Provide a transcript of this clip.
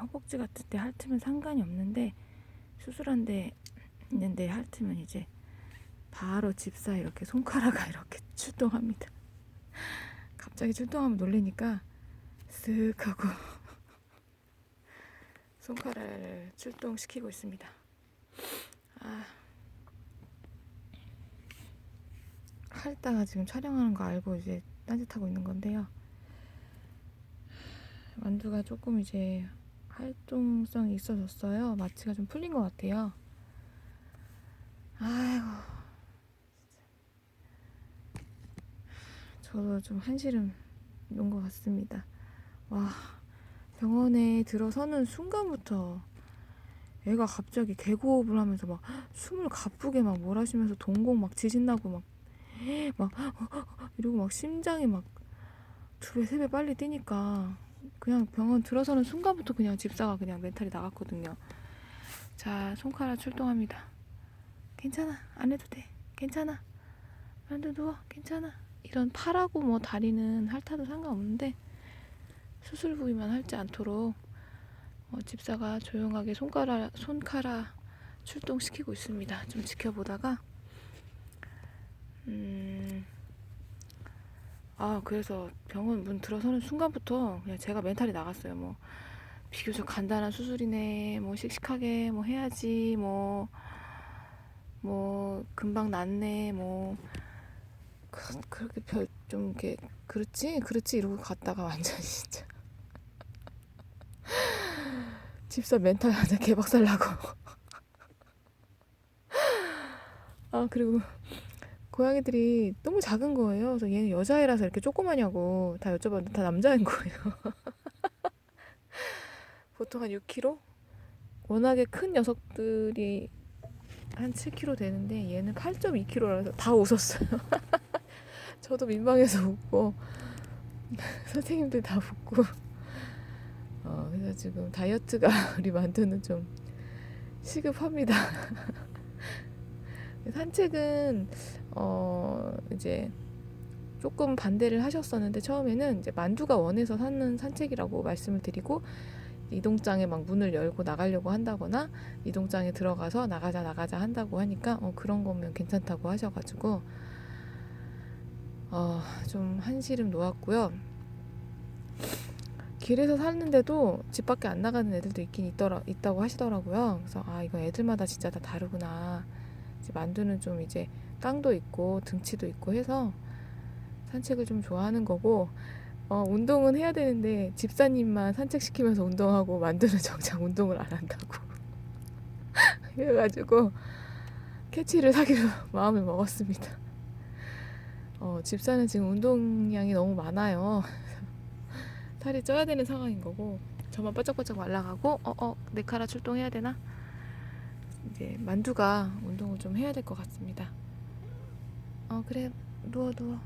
허벅지 같은 데 핥으면 상관이 없는데 수술한 데 있는데 핥으면 이제 바로 집사 이렇게 손가락가 이렇게 출동합니다. 갑자기 출동하면 놀래니까 쓱 하고 손가락을 출동시키고 있습니다. 아, 핥다가 지금 촬영하는 거 알고 이제 딴짓하고 있는 건데요. 만두가 조금 이제 활동성이 있어졌어요. 마취가 좀 풀린 것 같아요. 아이고. 저도 좀 한시름 놓은 것 같습니다. 와, 병원에 들어서는 순간부터 애가 갑자기 개고흡을 하면서 막 숨을 가쁘게 막 몰아쉬면서 동공 막 지진나고 막, 막 이러고 막 심장이 막 두 배, 세 배 빨리 뛰니까 그냥 병원 들어서는 순간부터 그냥 집사가 그냥 멘탈이 나갔거든요. 자, 손가락 출동합니다. 괜찮아. 안 해도 돼. 괜찮아. 만두 누워. 괜찮아. 이런 팔하고 뭐 다리는 핥아도 상관없는데 수술 부위만 핥지 않도록 어, 집사가 조용하게 손가락 손가락 출동시키고 있습니다. 좀 지켜보다가 음. 아, 그래서 병원 문 들어서는 순간부터 그냥 제가 멘탈이 나갔어요. 뭐, 비교적 간단한 수술이네, 뭐, 씩씩하게 뭐 해야지, 뭐, 뭐, 금방 낫네, 뭐, 그, 그렇게 별, 좀, 이렇게, 그렇지? 그렇지? 이러고 갔다가 완전히 진짜. 집사 멘탈 완전 개박살 나고. 아, 그리고 고양이들이 너무 작은 거예요. 그래서 얘는 여자애라서 이렇게 조그마냐고 다 여쭤봤는데 다 남자인 거예요. 보통 한 6kg? 워낙에 큰 녀석들이 한 7kg 되는데 얘는 8.2kg라서 다 웃었어요. 저도 민망해서 웃고 선생님들 다 웃고 어, 그래서 지금 다이어트가 우리 만두는 좀 시급합니다. 산책은 어 이제 조금 반대를 하셨었는데 처음에는 이제 만두가 원해서 사는 산책이라고 말씀을 드리고 이동장에 막 문을 열고 나가려고 한다거나 이동장에 들어가서 나가자 나가자 한다고 하니까 어 그런 거면 괜찮다고 하셔가지고 어 좀 한시름 놓았고요. 길에서 샀는데도 집 밖에 안 나가는 애들도 있긴 있더라 있다고 하시더라고요. 그래서 아 이건 애들마다 진짜 다 다르구나. 만두는 좀 이제 깡도 있고 등치도 있고 해서 산책을 좀 좋아하는 거고 어, 운동은 해야 되는데 집사님만 산책시키면서 운동하고 만두는 정작 운동을 안 한다고 그래가지고 캐치를 사기로 마음을 먹었습니다. 어, 집사는 지금 운동량이 너무 많아요. 살이 쪄야 되는 상황인 거고 저만 바짝바짝 말라가고 어어 내 카라 출동해야 되나? 이제 만두가 운동을 좀 해야 될 것 같습니다. 어 그래. 누워 누워